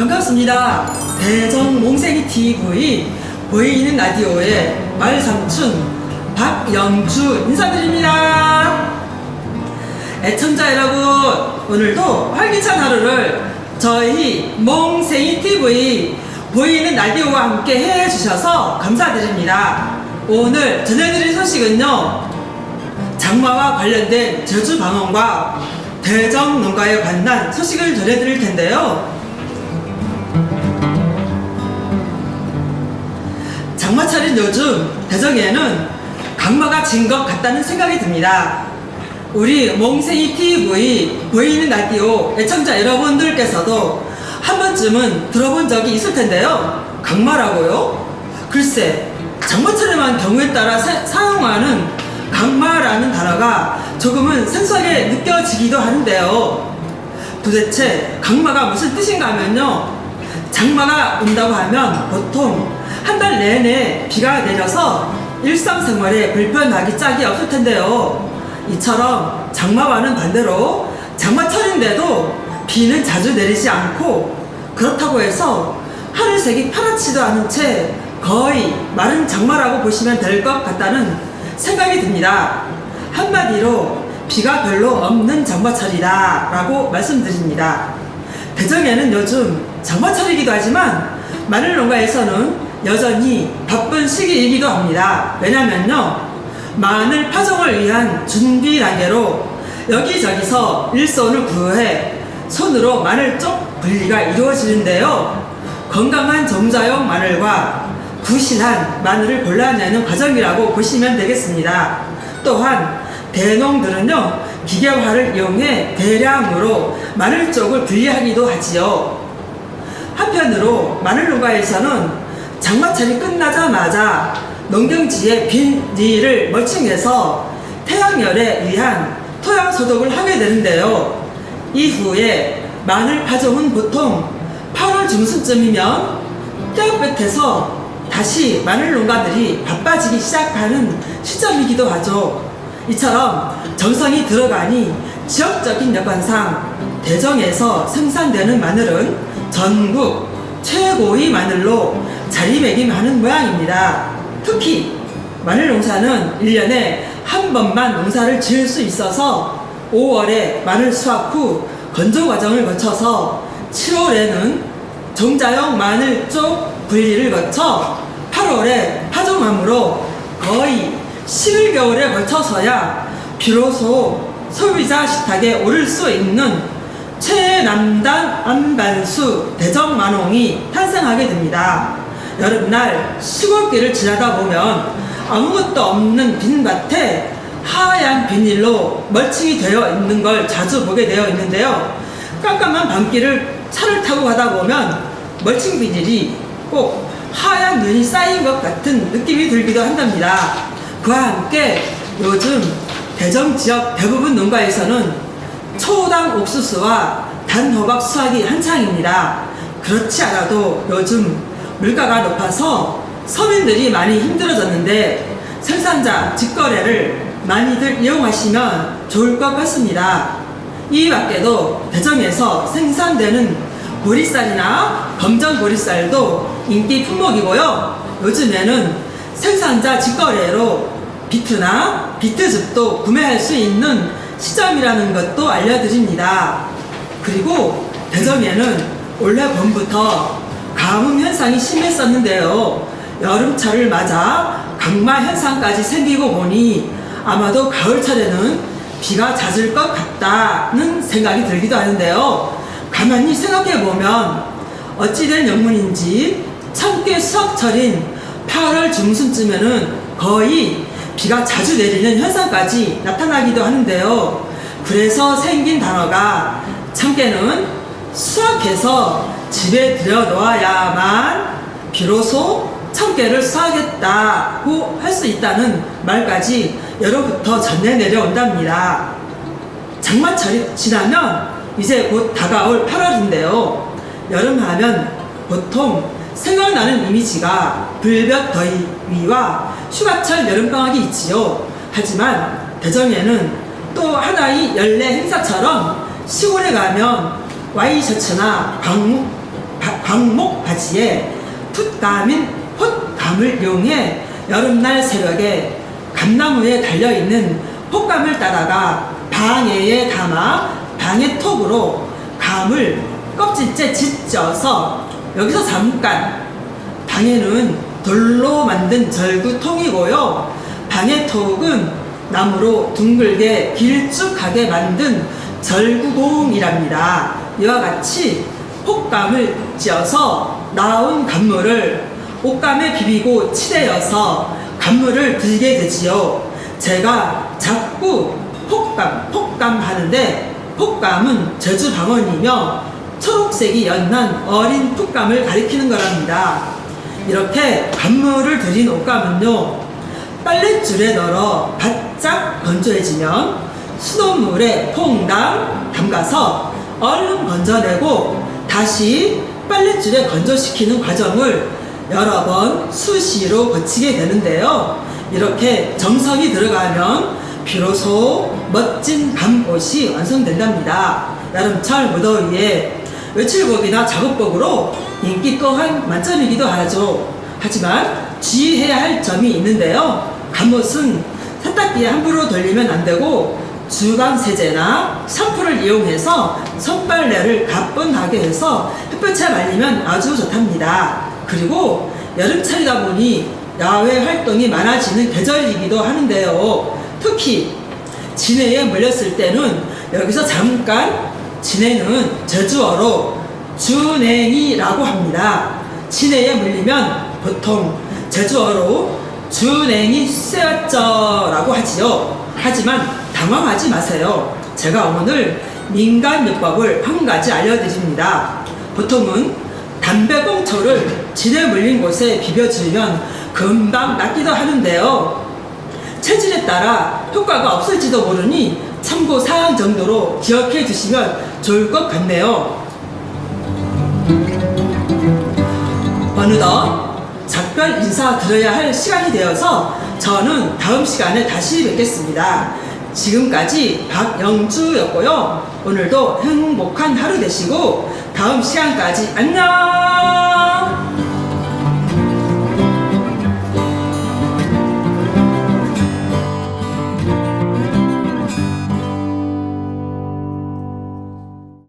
반갑습니다. 대전 몽생이 TV 보이는 라디오의 말삼춘 박영주 인사드립니다. 애청자 여러분, 오늘도 활기찬 하루를 저희 몽생이 TV 보이는 라디오와 함께 해주셔서 감사드립니다. 오늘 전해드릴 소식은요, 장마와 관련된 제주 방언과 대정 농가에 관한 소식을 전해드릴 텐데요. 장마철인 요즘 대정에는 강마가 진 것 같다는 생각이 듭니다. 우리 몽생이 TV 보이는 라디오 애청자 여러분들께서도 한 번쯤은 들어본 적이 있을 텐데요. 강마라고요? 글쎄, 장마철에만 경우에 따라 사, 사용하는 강마라는 단어가 조금은 생소하게 느껴지기도 하는데요. 도대체 강마가 무슨 뜻인가 하면요. 장마가 온다고 하면 보통 한 달 내내 비가 내려서 일상생활에 불편하기 짝이 없을 텐데요. 이처럼 장마와는 반대로 장마철인데도 비는 자주 내리지 않고 그렇다고 해서 하늘색이 파랗지도 않은 채 거의 마른 장마라고 보시면 될 것 같다는 생각이 듭니다. 한마디로 비가 별로 없는 장마철이다 라고 말씀드립니다. 대전에는 요즘 장마철이기도 하지만 마늘 농가에서는 여전히 바쁜 시기이기도 합니다. 왜냐면요. 마늘 파종을 위한 준비 단계로 여기저기서 일손을 구해 손으로 마늘 쪽 분리가 이루어지는데요. 건강한 종자용 마늘과 부실한 마늘을 골라내는 과정이라고 보시면 되겠습니다. 또한 대농들은요 기계화를 이용해 대량으로 마늘 쪽을 분리하기도 하지요. 한편으로 마늘 농가에서는 장마철이 끝나자마자 농경지에 비닐을 멀칭해서 태양열에 의한 토양 소독을 하게 되는데요. 이후에 마늘 파종은 보통 8월 중순쯤이면 떼어볕에서 다시 마늘 농가들이 바빠지기 시작하는 시점이기도 하죠. 이처럼 정성이 들어가니 지역적인 여건상 대정에서 생산되는 마늘은 전국 최고의 마늘로 자리매김하는 모양입니다. 특히 마늘 농사는 1년에 한 번만 농사를 지을 수 있어서 5월에 마늘 수확 후 건조 과정을 거쳐서 7월에는 종자용 마늘 쪽 분리를 거쳐 8월에 파종함으로 거의 11개월에 걸쳐서야 비로소 소비자 식탁에 오를 수 있는 최남단 안반수 대정만홍이 탄생하게 됩니다. 여름날 시골길을 지나다 보면 아무것도 없는 빈밭에 하얀 비닐로 멀칭이 되어 있는 걸 자주 보게 되어 있는데요. 깜깜한 밤길을 차를 타고 가다 보면 멀칭 비닐이 꼭 하얀 눈이 쌓인 것 같은 느낌이 들기도 한답니다. 그와 함께 요즘 대정 지역 대부분 농가에서는 초당 옥수수와 단호박 수확이 한창입니다. 그렇지 않아도 요즘 물가가 높아서 서민들이 많이 힘들어졌는데 생산자 직거래를 많이들 이용하시면 좋을 것 같습니다. 이 밖에도 대정에서 생산되는 보리쌀이나 검정 보리쌀도 인기 품목이고요. 요즘에는 생산자 직거래로 비트나 비트즙도 구매할 수 있는 시점이라는 것도 알려드립니다. 그리고 대전에는 올해 봄부터 가뭄 현상이 심했었는데요. 여름철을 맞아 강마 현상까지 생기고 보니 아마도 가을철에는 비가 잦을 것 같다는 생각이 들기도 하는데요. 가만히 생각해 보면 어찌된 영문인지 참깨 수확철인 8월 중순쯤에는 거의 비가 자주 내리는 현상까지 나타나기도 하는데요. 그래서 생긴 단어가 참깨는 수확해서 집에 들여놓아야만 비로소 참깨를 수확했다고 할 수 있다는 말까지 여로부터 전해 내려온답니다. 장마철이 지나면 이제 곧 다가올 8월인데요. 여름 하면 보통 생각나는 이미지가 불볕 더위와 휴가철 여름방학이 있지요. 하지만 대전에는 또 하나의 연례 행사처럼 시골에 가면 와이셔츠나 방, 바- 광목 바지에 풋감인 폿감을 이용해 여름날 새벽에 감나무에 달려있는 폿감을 따다가 방해에 담아 방해톱으로 감을 껍질째 짓져서 여기서 잠깐 방해는 돌로 만든 절구통이고요. 방해톡은 나무로 둥글게 길쭉하게 만든 절구공이랍니다. 이와 같이 혹감을 찧어서 나온 간물을 옷감에 비비고 칠해여서 간물을 들게 되지요. 제가 자꾸 폭감, 폭감 하는데 폭감은 제주 방언이며 초록색이 연한 어린 풋감을 가리키는 거랍니다. 이렇게 간물을 들인 옷감은요, 빨랫줄에 널어 바짝 건조해지면 수돗물에 퐁당 담가서 얼른 건져내고 다시 빨랫줄에 건조시키는 과정을 여러 번 수시로 거치게 되는데요. 이렇게 정성이 들어가면 비로소 멋진 밤옷이 완성된답니다. 여름철 무더위에 외출복이나 작업복으로 인기 또한 만점이기도 하죠. 하지만 주의해야 할 점이 있는데요. 갑옷은 세탁기에 함부로 돌리면 안 되고 주방 세제나 샴푸를 이용해서 손빨래를 가뿐하게 해서 햇볕에 말리면 아주 좋답니다. 그리고 여름철이다 보니 야외 활동이 많아지는 계절이기도 하는데요. 특히 진해에 물렸을 때는 여기서 잠깐 진해는 제주어로 준행이라고 합니다. 진해에 물리면 보통 제주어로 준행이 쎄었죠라고 하지요. 하지만 당황하지 마세요. 제가 오늘 민간 요법을 한 가지 알려드립니다. 보통은 담배꽁초를 진해 물린 곳에 비벼주면 금방 낫기도 하는데요. 체질에 따라 효과가 없을지도 모르니 참고 사항 정도로 기억해 두시면 좋을 것 같네요. 어느덧 작별 인사 드려야 할 시간이 되어서 저는 다음 시간에 다시 뵙겠습니다. 지금까지 박영주였고요. 오늘도 행복한 하루 되시고 다음 시간까지 안녕!